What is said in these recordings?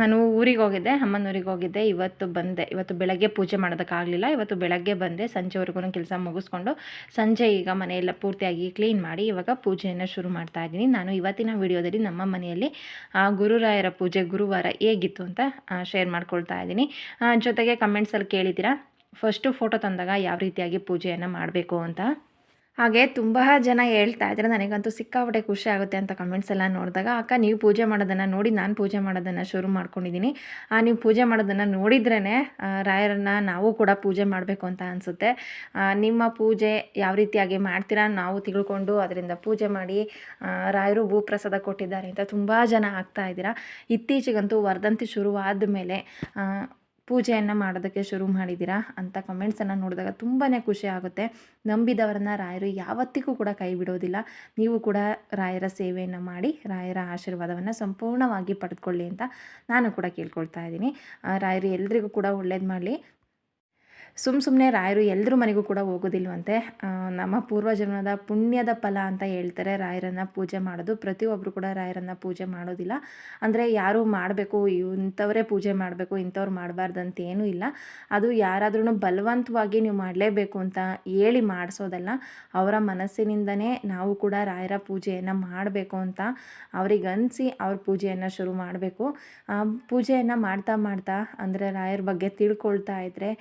ನಾನು ಊರಿಗೆ ಹೋಗಿದ್ದೆ, ಅಮ್ಮನ ಊರಿಗೆ ಹೋಗಿದ್ದೆ. ಇವತ್ತು ಬಂದೆ. ಇವತ್ತು ಬೆಳಗ್ಗೆ ಪೂಜೆ ಮಾಡೋದಕ್ಕಾಗಲಿಲ್ಲ. ಇವತ್ತು ಬೆಳಗ್ಗೆ ಬಂದೆ, ಸಂಜೆವರೆಗೂ ಕೆಲಸ ಮುಗಿಸ್ಕೊಂಡು ಸಂಜೆ ಈಗ ಮನೆಯೆಲ್ಲ ಪೂರ್ತಿಯಾಗಿ ಕ್ಲೀನ್ ಮಾಡಿ ಇವಾಗ ಪೂಜೆಯನ್ನು ಶುರು ಮಾಡ್ತಾ ಇದ್ದೀನಿ. ನಾನು ಇವತ್ತಿನ ವಿಡಿಯೋದಲ್ಲಿ ನಮ್ಮ ಮನೆಯಲ್ಲಿ ಗುರುರಾಯರ ಪೂಜೆ ಗುರುವಾರ ಹೇಗಿತ್ತು ಅಂತ ಶೇರ್ ಮಾಡ್ಕೊಳ್ತಾ ಇದ್ದೀನಿ. ಜೊತೆಗೆ ಕಮೆಂಟ್ಸಲ್ಲಿ ಕೇಳಿದ್ದೀರಾ? ಫಸ್ಟು ಫೋಟೋ ತಂದಾಗ ಯಾವ ರೀತಿಯಾಗಿ ಪೂಜೆಯನ್ನು ಮಾಡಬೇಕು ಅಂತ? ಹಾಗೆ ತುಂಬ ಜನ ಹೇಳ್ತಾ ಇದ್ದಾರೆ, ನನಗಂತೂ ಸಿಕ್ಕಾಪಟ್ಟೆ ಖುಷಿ ಆಗುತ್ತೆ ಅಂತ ಕಮೆಂಟ್ಸ್ ಎಲ್ಲ ನೋಡಿದಾಗ. ಅಕ್ಕ, ನೀವು ಪೂಜೆ ಮಾಡೋದನ್ನು ನೋಡಿ ನಾನು ಪೂಜೆ ಮಾಡೋದನ್ನು ಶುರು ಮಾಡ್ಕೊಂಡಿದ್ದೀನಿ. ಆ, ನೀವು ಪೂಜೆ ಮಾಡೋದನ್ನು ನೋಡಿದ್ರೇ ರಾಯರನ್ನು ನಾವು ಕೂಡ ಪೂಜೆ ಮಾಡಬೇಕು ಅಂತ ಅನಿಸುತ್ತೆ. ನಿಮ್ಮ ಪೂಜೆ ಯಾವ ರೀತಿಯಾಗಿ ಮಾಡ್ತೀರಾ ನಾವು ತಿಳ್ಕೊಂಡು ಅದರಿಂದ ಪೂಜೆ ಮಾಡಿ ರಾಯರು ಭೂಪ್ರಸಾದ ಕೊಟ್ಟಿದ್ದಾರೆ ಅಂತ ತುಂಬ ಜನ ಆಗ್ತಾ ಇದ್ದೀರಾ. ಇತ್ತೀಚೆಗಂತೂ ವರ್ಧಂತಿ ಶುರುವಾದ ಮೇಲೆ ಪೂಜೆಯನ್ನು ಮಾಡೋದಕ್ಕೆ ಶುರು ಮಾಡಿದ್ದೀರಾ ಅಂತ ಕಮೆಂಟ್ಸನ್ನು ನೋಡಿದಾಗ ತುಂಬಾ ಖುಷಿ ಆಗುತ್ತೆ. ನಂಬಿದವರನ್ನ ರಾಯರು ಯಾವತ್ತಿಗೂ ಕೂಡ ಕೈ ಬಿಡೋದಿಲ್ಲ. ನೀವು ಕೂಡ ರಾಯರ ಸೇವೆಯನ್ನು ಮಾಡಿ, ರಾಯರ ಆಶೀರ್ವಾದವನ್ನು ಸಂಪೂರ್ಣವಾಗಿ ಪಡೆದುಕೊಳ್ಳಿ ಅಂತ ನಾನು ಕೂಡ ಕೇಳ್ಕೊಳ್ತಾ ಇದ್ದೀನಿ. ರಾಯರು ಎಲ್ರಿಗೂ ಕೂಡ ಒಳ್ಳೇದು ಮಾಡಲಿ. ಸುಮ್ಮ ಸುಮ್ಮನೆ ರಾಯರು ಎಲ್ಲರ ಮನೆಗೂ ಕೂಡ ಹೋಗೋದಿಲ್ವಂತೆ. ನಮ್ಮ ಪೂರ್ವಜನ್ಮದ ಪುಣ್ಯದ ಫಲ ಅಂತ ಹೇಳ್ತಾರೆ ರಾಯರನ್ನು ಪೂಜೆ ಮಾಡೋದು. ಪ್ರತಿಯೊಬ್ಬರು ಕೂಡ ರಾಯರನ್ನು ಪೂಜೆ ಮಾಡೋದಿಲ್ಲ. ಅಂದರೆ ಯಾರು ಮಾಡಬೇಕು, ಇಂಥವರೇ ಪೂಜೆ ಮಾಡಬೇಕು, ಇಂಥವ್ರು ಮಾಡಬಾರ್ದು ಅಂತ ಏನೂ ಇಲ್ಲ. ಅದು ಯಾರಾದ್ರೂ ಬಲವಂತವಾಗಿ ನೀವು ಮಾಡಲೇಬೇಕು ಅಂತ ಹೇಳಿ ಮಾಡಿಸೋದಲ್ಲ. ಅವರ ಮನಸ್ಸಿನಿಂದನೇ ನಾವು ಕೂಡ ರಾಯರ ಪೂಜೆಯನ್ನು ಮಾಡಬೇಕು ಅಂತ ಅವ್ರಿಗೆ ಅನಿಸಿ ಅವ್ರ ಪೂಜೆಯನ್ನು ಶುರು ಮಾಡಬೇಕು. ಪೂಜೆಯನ್ನು ಮಾಡ್ತಾ ಮಾಡ್ತಾ ಅಂದರೆ ರಾಯರ ಬಗ್ಗೆ ತಿಳ್ಕೊಳ್ತಾ ಇದ್ದರೆ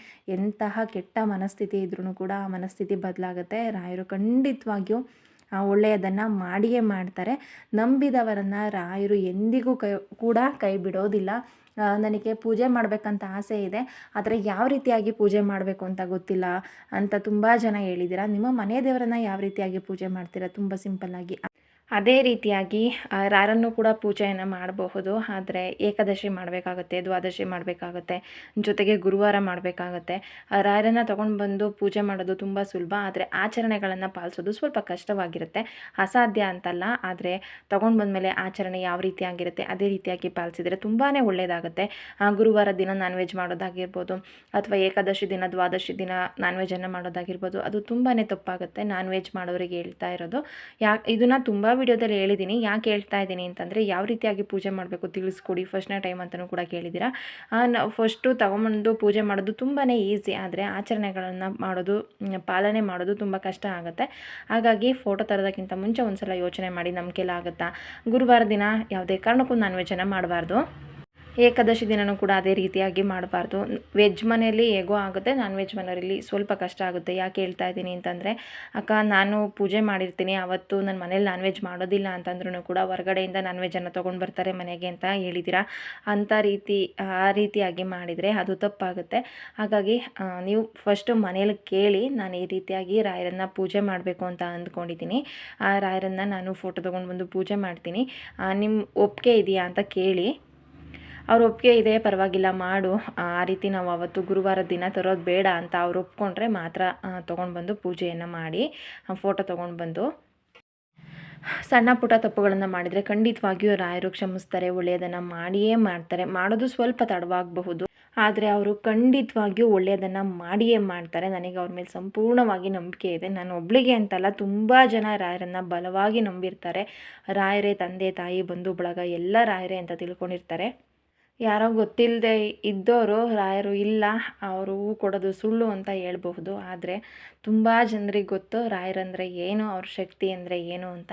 ಎಂತಹ ಕೆಟ್ಟ ಮನಸ್ಥಿತಿ ಇದ್ರೂ ಕೂಡ ಆ ಮನಸ್ಥಿತಿ ಬದಲಾಗುತ್ತೆ. ರಾಯರು ಖಂಡಿತವಾಗಿಯೂ ಆ, ಒಳ್ಳೆಯದನ್ನು ಮಾಡಿಯೇ ಮಾಡ್ತಾರೆ. ನಂಬಿದವರನ್ನು ರಾಯರು ಎಂದಿಗೂ ಕೈ ಕೂಡ ಕೈ ಬಿಡೋದಿಲ್ಲ. ನನಗೆ ಪೂಜೆ ಮಾಡಬೇಕಂತ ಆಸೆ ಇದೆ. ಆದರೆ ಯಾವ ರೀತಿಯಾಗಿ ಪೂಜೆ ಮಾಡಬೇಕು ಅಂತ ಗೊತ್ತಿಲ್ಲ ಅಂತ ತುಂಬ ಜನ ಹೇಳಿದ್ದೀರಾ ನಿಮ್ಮ ಮನೆ ದೇವರನ್ನು ಯಾವ ರೀತಿಯಾಗಿ ಪೂಜೆ ಮಾಡ್ತೀರಾ? ತುಂಬ ಸಿಂಪಲ್ಲಾಗಿ. ಅದೇ ರೀತಿಯಾಗಿ ರಾರನ್ನು ಕೂಡ ಪೂಜೆಯನ್ನು ಮಾಡಬಹುದು. ಆದರೆ ಏಕಾದಶಿ ಮಾಡಬೇಕಾಗುತ್ತೆ, ದ್ವಾದಶಿ ಮಾಡಬೇಕಾಗುತ್ತೆ, ಜೊತೆಗೆ ಗುರುವಾರ ಮಾಡಬೇಕಾಗುತ್ತೆ. ರಾರನ್ನು ತೊಗೊಂಡು ಬಂದು ಪೂಜೆ ಮಾಡೋದು ತುಂಬ ಸುಲಭ. ಆದರೆ ಆಚರಣೆಗಳನ್ನು ಪಾಲಿಸೋದು ಸ್ವಲ್ಪ ಕಷ್ಟವಾಗಿರುತ್ತೆ. ಅಸಾಧ್ಯ ಅಂತಲ್ಲ. ಆದರೆ ತೊಗೊಂಡು ಬಂದಮೇಲೆ ಆಚರಣೆ ಯಾವ ರೀತಿಯಾಗಿರುತ್ತೆ ಅದೇ ರೀತಿಯಾಗಿ ಪಾಲಿಸಿದರೆ ತುಂಬಾ ಒಳ್ಳೆಯದಾಗುತ್ತೆ ಗುರುವಾರ ದಿನ ನಾನ್ ವೆಜ್ ಮಾಡೋದಾಗಿರ್ಬೋದು, ಅಥವಾ ಏಕಾದಶಿ ದಿನ, ದ್ವಾದಶಿ ದಿನ ನಾನ್ ವೆಜ್ಜನ್ನು ಮಾಡೋದಾಗಿರ್ಬೋದು, ಅದು ತುಂಬಾ ತಪ್ಪಾಗುತ್ತೆ. ನಾನ್ ವೆಜ್ ಮಾಡೋರಿಗೆ ಹೇಳ್ತಾ ಇರೋದು. ಯಾ, ಇದನ್ನು ತುಂಬ ವಿಡಿಯೋದಲ್ಲಿ ಹೇಳಿದ್ದೀನಿ. ಯಾಕೆ ಹೇಳ್ತಾ ಇದ್ದೀನಿ ಅಂತಂದರೆ, ಯಾವ ರೀತಿಯಾಗಿ ಪೂಜೆ ಮಾಡಬೇಕು ತಿಳಿಸ್ಕೊಡಿ. ಫಸ್ಟ್ನೇ ಟೈಮ್ ಅಂತಲೂ ಕೂಡ ಕೇಳಿದ್ದೀರಾ. ನಾವು ಫಸ್ಟು ತಗೊಂಬಂದು ಪೂಜೆ ಮಾಡೋದು ತುಂಬಾ ಈಸಿ ಆದರೆ ಆಚರಣೆಗಳನ್ನು ಮಾಡೋದು ಪಾಲನೆ ಮಾಡೋದು ತುಂಬ ಕಷ್ಟ ಆಗುತ್ತೆ. ಹಾಗಾಗಿ ಫೋಟೋ ತರೋದಕ್ಕಿಂತ ಮುಂಚೆ ಒಂದು ಸಲ ಯೋಚನೆ ಮಾಡಿ ನಂಬಿಕೆಲ್ಲ ಆಗುತ್ತಾ? ಗುರುವಾರ ದಿನ ಯಾವುದೇ ಕಾರಣಕ್ಕೂ ನಾನ್ ವೆಜ್ಜನ್ನು ಮಾಡಬಾರ್ದು. ಏಕಾದಶಿ ದಿನವೂ ಕೂಡ ಅದೇ ರೀತಿಯಾಗಿ ಮಾಡಬಾರ್ದು. ವೆಜ್ ಮನೆಯಲ್ಲಿ ಹೇಗೋ ಆಗುತ್ತೆ ನಾನ್ ವೆಜ್ ಮನೆಯಲ್ಲಿ ಸ್ವಲ್ಪ ಕಷ್ಟ ಆಗುತ್ತೆ. ಯಾಕೆ ಹೇಳ್ತಾ ಇದ್ದೀನಿ ಅಂತಂದರೆ, ಅಕ್ಕ, ನಾನು ಪೂಜೆ ಮಾಡಿರ್ತೀನಿ. ಅವತ್ತು ನನ್ನ ಮನೇಲಿ ನಾನ್ ವೆಜ್ ಮಾಡೋದಿಲ್ಲ ಅಂತಂದ್ರೂ ಕೂಡ ಹೊರಗಡೆಯಿಂದ ನಾನ್ ವೆಜ್ಜನ್ನು ತೊಗೊಂಡು ಬರ್ತಾರೆ ಮನೆಗೆ ಅಂತ ಹೇಳಿದ್ದೀರಾ ಅಂಥ ರೀತಿ, ಆ ರೀತಿಯಾಗಿ ಮಾಡಿದರೆ ಅದು ತಪ್ಪಾಗುತ್ತೆ. ಹಾಗಾಗಿ ನೀವು ಫಸ್ಟು ಮನೇಲಿ ಕೇಳಿ ನಾನು ಈ ರೀತಿಯಾಗಿ ರಾಯರನ್ನು ಪೂಜೆ ಮಾಡಬೇಕು ಅಂತ ಅಂದ್ಕೊಂಡಿದ್ದೀನಿ. ಆ ರಾಯರನ್ನು ನಾನು ಫೋಟೋ ತೊಗೊಂಡು ಬಂದು ಪೂಜೆ ಮಾಡ್ತೀನಿ. ನಿಮ್ಮ ಒಪ್ಪಿಗೆ ಇದೆಯಾ ಅಂತ ಕೇಳಿ ಅವ್ರ ಒಪ್ಪಿಗೆ ಇದೆ, ಪರವಾಗಿಲ್ಲ, ಮಾಡು. ಆ ರೀತಿ ನಾವು ಅವತ್ತು ಗುರುವಾರ ದಿನ ತರೋದು ಬೇಡ ಅಂತ ಅವ್ರು ಒಪ್ಕೊಂಡ್ರೆ ಮಾತ್ರ ತೊಗೊಂಡು ಬಂದು ಪೂಜೆಯನ್ನು ಮಾಡಿ ಫೋಟೋ ತೊಗೊಂಡು ಬಂದು ಸಣ್ಣ ಪುಟ್ಟ ತಪ್ಪುಗಳನ್ನು ಮಾಡಿದರೆ ಖಂಡಿತವಾಗಿಯೂ ರಾಯರು ಕ್ಷಮಿಸ್ತಾರೆ, ಒಳ್ಳೆಯದನ್ನು ಮಾಡಿಯೇ ಮಾಡ್ತಾರೆ. ಮಾಡೋದು ಸ್ವಲ್ಪ ತಡವಾಗಬಹುದು, ಆದರೆ ಅವರು ಖಂಡಿತವಾಗಿಯೂ ಒಳ್ಳೆಯದನ್ನು ಮಾಡಿಯೇ ಮಾಡ್ತಾರೆ. ನನಗೆ ಅವ್ರ ಮೇಲೆ ಸಂಪೂರ್ಣವಾಗಿ ನಂಬಿಕೆ ಇದೆ. ನಾನು ಒಬ್ಬಳಿಗೆ ಅಂತಲ್ಲ, ತುಂಬ ಜನ ರಾಯರನ್ನು ಬಲವಾಗಿ ನಂಬಿರ್ತಾರೆ. ರಾಯರೇ ತಂದೆ, ತಾಯಿ, ಬಂಧು, ಬಳಗ, ಎಲ್ಲ ರಾಯರೇ ಅಂತ ತಿಳ್ಕೊಂಡಿರ್ತಾರೆ. ಯಾರೋ ಗೊತ್ತಿಲ್ಲದೆ ಇದ್ದವರು ರಾಯರು ಇಲ್ಲ, ಅವರು ಹೂ ಕೊಡೋದು ಸುಳ್ಳು ಅಂತ ಹೇಳ್ಬಹುದು. ಆದರೆ ತುಂಬ ಜನರಿಗೆ ಗೊತ್ತು ರಾಯರಂದರೆ ಏನು, ಅವ್ರ ಶಕ್ತಿ ಅಂದರೆ ಏನು ಅಂತ.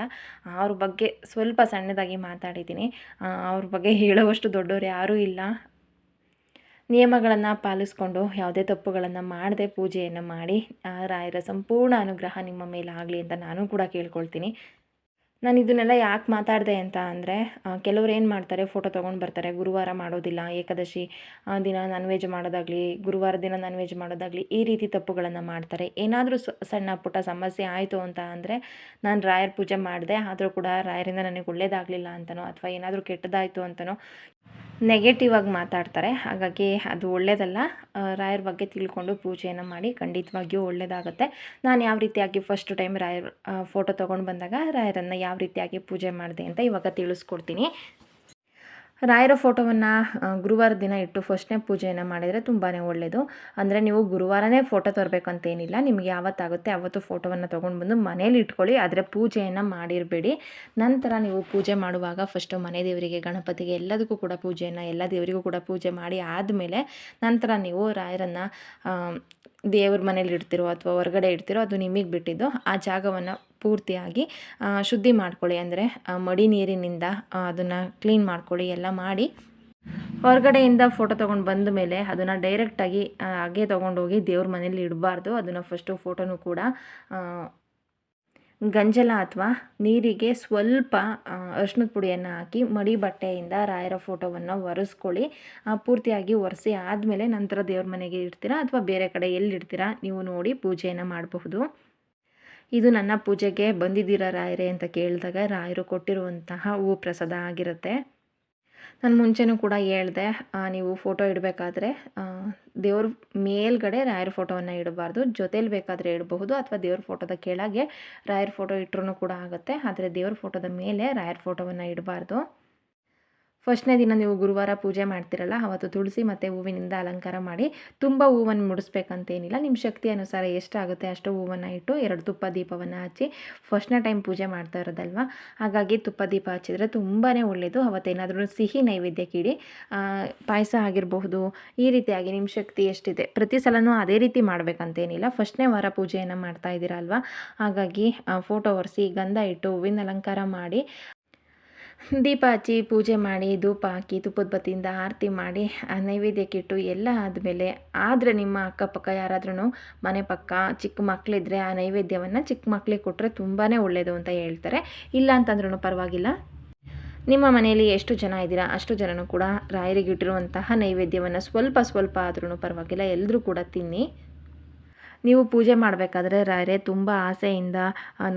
ಅವ್ರ ಬಗ್ಗೆ ಸ್ವಲ್ಪ ಸಣ್ಣದಾಗಿ ಮಾತಾಡಿದ್ದೀನಿ. ಅವ್ರ ಬಗ್ಗೆ ಹೇಳುವಷ್ಟು ದೊಡ್ಡವ್ರು ಯಾರೂ ಇಲ್ಲ. ನಿಯಮಗಳನ್ನು ಪಾಲಿಸ್ಕೊಂಡು ಯಾವುದೇ ತಪ್ಪುಗಳನ್ನು ಮಾಡದೆ ಪೂಜೆಯನ್ನು ಮಾಡಿ, ಆ, ರಾಯರ ಸಂಪೂರ್ಣ ಅನುಗ್ರಹ ನಿಮ್ಮ ಮೇಲೆ ಆಗಲಿ ಅಂತ ನಾನು ಕೂಡ ಕೇಳ್ಕೊಳ್ತೀನಿ. ನಾನು ಇದನ್ನೆಲ್ಲ ಯಾಕೆ ಮಾತಾಡಿದೆ ಅಂತ ಅಂದರೆ ಕೆಲವ್ರು ಏನು ಮಾಡ್ತಾರೆ ಫೋಟೋ ತೊಗೊಂಡು ಬರ್ತಾರೆ. ಗುರುವಾರ ಮಾಡೋದಿಲ್ಲ, ಏಕಾದಶಿ ದಿನ ನಾನ್ ವೆಜ್ ಮಾಡೋದಾಗಲಿ, ಗುರುವಾರ ದಿನ ನಾನ್ ವೆಜ್ ಮಾಡೋದಾಗಲಿ, ಈ ರೀತಿ ತಪ್ಪುಗಳನ್ನು ಮಾಡ್ತಾರೆ. ಏನಾದರೂ ಸಣ್ಣ ಪುಟ್ಟ ಸಮಸ್ಯೆ ಆಯಿತು ಅಂತ ಅಂದರೆ, ನಾನು ರಾಯರ ಪೂಜೆ ಮಾಡಿದೆ, ಆದರೂ ಕೂಡ ರಾಯರಿಂದ ನನಗೆ ಒಳ್ಳೇದಾಗಲಿಲ್ಲ ಅಂತನೋ, ಅಥವಾ ಏನಾದರೂ ಕೆಟ್ಟದಾಯಿತು ಅಂತನೋ ನೆಗೆಟಿವ್ ಆಗಿ ಮಾತಾಡ್ತಾರೆ. ಹಾಗಾಗಿ ಅದು ಒಳ್ಳೇದಲ್ಲ. ರಾಯರ ಬಗ್ಗೆ ತಿಳ್ಕೊಂಡು ಪೂಜೆಯನ್ನು ಮಾಡಿ ಖಂಡಿತವಾಗಿಯೂ ಒಳ್ಳೆಯದಾಗುತ್ತೆ ನಾನು ಯಾವ ರೀತಿಯಾಗಿ ಫಸ್ಟ್ ಟೈಮ್ ರಾಯರ್ ಫೋಟೋ ತೊಗೊಂಡು ಬಂದಾಗ ರಾಯರನ್ನು ಯಾವ ರೀತಿಯಾಗಿ ಪೂಜೆ ಮಾಡಿದೆ ಅಂತ ಇವಾಗ ತಿಳಿಸ್ಕೊಡ್ತೀನಿ. ರಾಯರ ಫೋಟೋವನ್ನು ಗುರುವಾರ ದಿನ ಇಟ್ಟು ಫಸ್ಟ್ನೇ ಪೂಜೆಯನ್ನು ಮಾಡಿದರೆ ತುಂಬಾ ಒಳ್ಳೆಯದು ಅಂದರೆ ನೀವು ಗುರುವಾರನೇ ಫೋಟೋ ತರಬೇಕಂತೇನಿಲ್ಲ. ನಿಮಗೆ ಯಾವತ್ತಾಗುತ್ತೆ ಅವತ್ತು ಫೋಟೋವನ್ನು ತೊಗೊಂಡು ಬಂದು ಮನೇಲಿ ಇಟ್ಕೊಳ್ಳಿ. ಆದರೆ ಪೂಜೆಯನ್ನು ಮಾಡಿರಬೇಡಿ. ನಂತರ ನೀವು ಪೂಜೆ ಮಾಡುವಾಗ ಫಸ್ಟು ಮನೆ ದೇವರಿಗೆ, ಗಣಪತಿಗೆ ಎಲ್ಲದಕ್ಕೂ ಕೂಡ ಪೂಜೆಯನ್ನು, ಎಲ್ಲ ದೇವರಿಗೂ ಕೂಡ ಪೂಜೆ ಮಾಡಿ ಆದಮೇಲೆ ನಂತರ ನೀವು ರಾಯರನ್ನು ದೇವ್ರ ಮನೇಲಿ ಇಡ್ತಿರೋ ಅಥವಾ ಹೊರಗಡೆ ಇಡ್ತಿರೋ ಅದು ನಿಮಗೆ ಬಿಟ್ಟಿದ್ದು. ಆ ಜಾಗವನ್ನು ಪೂರ್ತಿಯಾಗಿ ಶುದ್ಧಿ ಮಾಡ್ಕೊಳ್ಳಿ. ಅಂದರೆ ಮಡಿ ನೀರಿನಿಂದ ಅದನ್ನು ಕ್ಲೀನ್ ಮಾಡ್ಕೊಳ್ಳಿ, ಎಲ್ಲ ಮಾಡಿ. ಹೊರಗಡೆಯಿಂದ ಫೋಟೋ ತೊಗೊಂಡು ಬಂದ ಮೇಲೆ ಅದನ್ನು ಡೈರೆಕ್ಟಾಗಿ ಹಾಗೆ ತೊಗೊಂಡೋಗಿ ದೇವ್ರ ಮನೇಲಿ ಇಡಬಾರ್ದು. ಅದನ್ನು ಫಸ್ಟು ಫೋಟೋನು ಕೂಡ ಗಂಜಲ ಅಥವಾ ನೀರಿಗೆ ಸ್ವಲ್ಪ ಅರ್ಶಿನದ ಪುಡಿಯನ್ನು ಹಾಕಿ ಮಡಿ ಬಟ್ಟೆಯಿಂದ ರಾಯರ ಫೋಟೋವನ್ನು ಒರೆಸ್ಕೊಳ್ಳಿ. ಪೂರ್ತಿಯಾಗಿ ಒರೆಸಿ ಆದಮೇಲೆ ನಂತರ ದೇವ್ರ ಮನೆಗೆ ಇಡ್ತೀರಾ ಅಥವಾ ಬೇರೆ ಕಡೆ ಎಲ್ಲಿ ಇಡ್ತೀರಾ ನೀವು ನೋಡಿ ಪೂಜೆಯನ್ನು ಮಾಡಬಹುದು. ಇದು ನನ್ನ ಪೂಜೆಗೆ ಬಂದಿದ್ದೀರಾ ರಾಯರೇ ಅಂತ ಕೇಳಿದಾಗ ರಾಯರು ಕೊಟ್ಟಿರುವಂತಹ ಹೂ ಪ್ರಸಾದ ಆಗಿರುತ್ತೆ. ನಾನು ಮುಂಚೆನೂ ಕೂಡ ಹೇಳ್ದೆ ನೀವು ಫೋಟೋ ಇಡಬೇಕಾದ್ರೆ ದೇವ್ರ ಮೇಲ್ಗಡೆ ರಾಯರ್ ಫೋಟೋವನ್ನು ಇಡಬಾರ್ದು. ಜೊತೇಲಿ ಬೇಕಾದರೆ ಇಡಬಹುದು ಅಥವಾ ದೇವ್ರ ಫೋಟೋದ ಕೆಳಗೆ ರಾಯರ್ ಫೋಟೋ ಇಟ್ಟರೂ ಕೂಡ ಆಗುತ್ತೆ, ಆದರೆ ದೇವ್ರ ಫೋಟೋದ ಮೇಲೆ ರಾಯರ್ ಫೋಟೋವನ್ನು ಇಡಬಾರ್ದು. ಫಸ್ಟ್ನೇ ದಿನ ನೀವು ಗುರುವಾರ ಪೂಜೆ ಮಾಡ್ತಿರಲ್ಲ, ಅವತ್ತು ತುಳಸಿ ಮತ್ತು ಹೂವಿನಿಂದ ಅಲಂಕಾರ ಮಾಡಿ ತುಂಬ ಹೂವನ್ನು ಮುಡಿಸ್ಬೇಕಂತೇನಿಲ್ಲ. ನಿಮ್ಮ ಶಕ್ತಿ ಅನುಸಾರ ಎಷ್ಟಾಗುತ್ತೆ ಅಷ್ಟು ಹೂವನ್ನು ಇಟ್ಟು ಎರಡು ತುಪ್ಪ ದೀಪವನ್ನು ಹಚ್ಚಿ ಫಸ್ಟ್ನೇ ಟೈಮ್ ಪೂಜೆ ಮಾಡ್ತಾ ಇರೋದಲ್ವ? ಹಾಗಾಗಿ ತುಪ್ಪ ದೀಪ ಹಚ್ಚಿದ್ರೆ ತುಂಬಾ ಒಳ್ಳೆಯದು ಅವತ್ತೇನಾದರೂ ಸಿಹಿ ನೈವೇದ್ಯಕ್ಕೆ ಇಡಿ. ಪಾಯಸ ಆಗಿರಬಹುದು, ಈ ರೀತಿಯಾಗಿ ನಿಮ್ಮ ಶಕ್ತಿ ಎಷ್ಟಿದೆ. ಪ್ರತಿ ಸಲನೂ ಅದೇ ರೀತಿ ಮಾಡಬೇಕಂತೇನಿಲ್ಲ. ಫಸ್ಟ್ನೇ ವಾರ ಪೂಜೆಯನ್ನು ಮಾಡ್ತಾ ಇದ್ದೀರಲ್ವ? ಹಾಗಾಗಿ ಫೋಟೋ ಒರೆಸಿ ಗಂಧ ಇಟ್ಟು ಹೂವಿನ ಅಲಂಕಾರ ಮಾಡಿ ದೀಪ ಹಚ್ಚಿ ಪೂಜೆ ಮಾಡಿ, ಧೂಪ ಹಾಕಿ, ತುಪ್ಪದ ಬತ್ತಿಯಿಂದ ಆರತಿ ಮಾಡಿ ನೈವೇದ್ಯಕ್ಕಿಟ್ಟು ಎಲ್ಲ ಆದಮೇಲೆ ಆದರೆ ನಿಮ್ಮ ಅಕ್ಕಪಕ್ಕ ಯಾರಾದ್ರೂ ಮನೆ ಪಕ್ಕ ಚಿಕ್ಕ ಮಕ್ಕಳಿದ್ರೆ ಆ ನೈವೇದ್ಯವನ್ನು ಚಿಕ್ಕ ಮಕ್ಕಳಿಗೆ ಕೊಟ್ಟರೆ ತುಂಬಾ ಒಳ್ಳೆಯದು ಅಂತ ಹೇಳ್ತಾರೆ. ಇಲ್ಲ ಅಂತಂದ್ರೂ ಪರವಾಗಿಲ್ಲ. ನಿಮ್ಮ ಮನೆಯಲ್ಲಿ ಎಷ್ಟು ಜನ ಇದ್ದೀರಾ? ಅಷ್ಟು ಜನನೂ ಕೂಡ ರಾಯರಿಗೆ ಇಟ್ಟಿರುವಂತಹ ನೈವೇದ್ಯವನ್ನು ಸ್ವಲ್ಪ ಸ್ವಲ್ಪ ಆದ್ರೂ ಪರವಾಗಿಲ್ಲ. ಎಲ್ಲರೂ ಕೂಡ ತಿನ್ನಿ. ನೀವು ಪೂಜೆ ಮಾಡಬೇಕಾದ್ರೆ ರಾಯರೇ ತುಂಬ ಆಸೆಯಿಂದ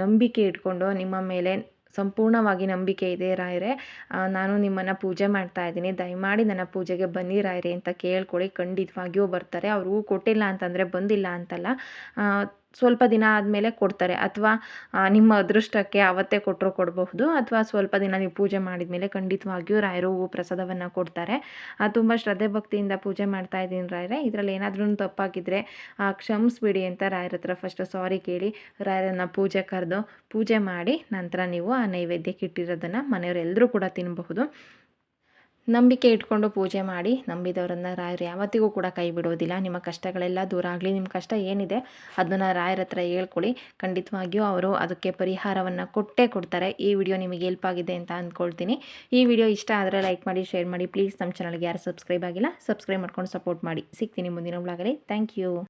ನಂಬಿಕೆ ಇಟ್ಕೊಂಡು ನಿಮ್ಮ ಮೇಲೆ ಸಂಪೂರ್ಣವಾಗಿ ನಂಬಿಕೆ ಇದೆ ರಾಯರೇ. ನಾನು ನಿಮ್ಮನ್ನು ಪೂಜೆ ಮಾಡ್ತಾ ಇದ್ದೀನಿ. ದಯಮಾಡಿ ನನ್ನ ಪೂಜೆಗೆ ಬನ್ನಿ ರಾಯರೇ ಅಂತ ಕೇಳ್ಕೊಳ್ಳಿ. ಖಂಡಿತವಾಗಿಯೂ ಬರ್ತಾರೆ. ಅವರು ಕೊಟ್ಟಿಲ್ಲ ಅಂತಂದರೆ ಬಂದಿಲ್ಲ ಅಂತಲ್ಲ. ಸ್ವಲ್ಪ ದಿನ ಆದಮೇಲೆ ಕೊಡ್ತಾರೆ. ಅಥವಾ ನಿಮ್ಮ ಅದೃಷ್ಟಕ್ಕೆ ಅವತ್ತೇ ಕೊಟ್ಟರು ಕೊಡಬಹುದು. ಅಥವಾ, ಸ್ವಲ್ಪ ದಿನ ನೀವು ಪೂಜೆ ಮಾಡಿದ ಮೇಲೆ ಖಂಡಿತವಾಗಿಯೂ ರಾಯರು ಹೂವು ಪ್ರಸಾದವನ್ನು ಕೊಡ್ತಾರೆ. ತುಂಬ ಶ್ರದ್ಧೆ ಭಕ್ತಿಯಿಂದ ಪೂಜೆ ಮಾಡ್ತಾ ಇದ್ದೀನಿ ರಾಯರೇ. ಇದರಲ್ಲಿ ಏನಾದ್ರೂ ತಪ್ಪಾಗಿದ್ದರೆ ಕ್ಷಮಿಸ್ಬಿಡಿ ಅಂತ ರಾಯರ ಹತ್ರ ಫಸ್ಟ್ ಸಾರಿ ಕೇಳಿ, ರಾಯರನ್ನು ಪೂಜೆ ಕರೆದು ಪೂಜೆ ಮಾಡಿ ನಂತರ ನೀವು ಆ ನೈವೇದ್ಯಕ್ಕೆ ಇಟ್ಟಿರೋದನ್ನು ಮನೆಯವರೆಲ್ಲರೂ ಕೂಡ ತಿನ್ನಬಹುದು ನಂಬಿಕೆ ಇಟ್ಕೊಂಡು ಪೂಜೆ ಮಾಡಿ ನಂಬಿದವರನ್ನು ರಾಯರು ಯಾವತ್ತಿಗೂ ಕೂಡ ಕೈ ಬಿಡೋದಿಲ್ಲ. ನಿಮ್ಮ ಕಷ್ಟಗಳೆಲ್ಲ ದೂರ ಆಗಲಿ, ನಿಮ್ಮ ಕಷ್ಟ ಏನಿದೆ ಅದನ್ನು ರಾಯರ ಹತ್ರ ಹೇಳ್ಕೊಳ್ಳಿ. ಖಂಡಿತವಾಗಿಯೂ ಅವರು ಅದಕ್ಕೆ ಪರಿಹಾರವನ್ನು ಕೊಟ್ಟೇ ಕೊಡ್ತಾರೆ. ಈ ವಿಡಿಯೋ ನಿಮಗೆ ಹೆಲ್ಪ್ ಆಗಿದೆ ಅಂತ ಅಂದ್ಕೊಳ್ತೀನಿ. ಈ ವಿಡಿಯೋ ಇಷ್ಟ ಆದರೆ ಲೈಕ್ ಮಾಡಿ ಶೇರ್ ಮಾಡಿ. ಪ್ಲೀಸ್ ನಮ್ಮ ಚಾನಲ್ಗೆ ಯಾರು ಸಬ್ಸ್ಕ್ರೈಬ್ ಆಗಿಲ್ಲ ಸಬ್ಸ್ಕ್ರೈಬ್ ಮಾಡ್ಕೊಂಡು ಸಪೋರ್ಟ್ ಮಾಡಿ. ಸಿಗ್ತೀನಿ ಮುಂದಿನ ಬ್ಲಾಗಲ್ಲಿ ಥ್ಯಾಂಕ್ ಯು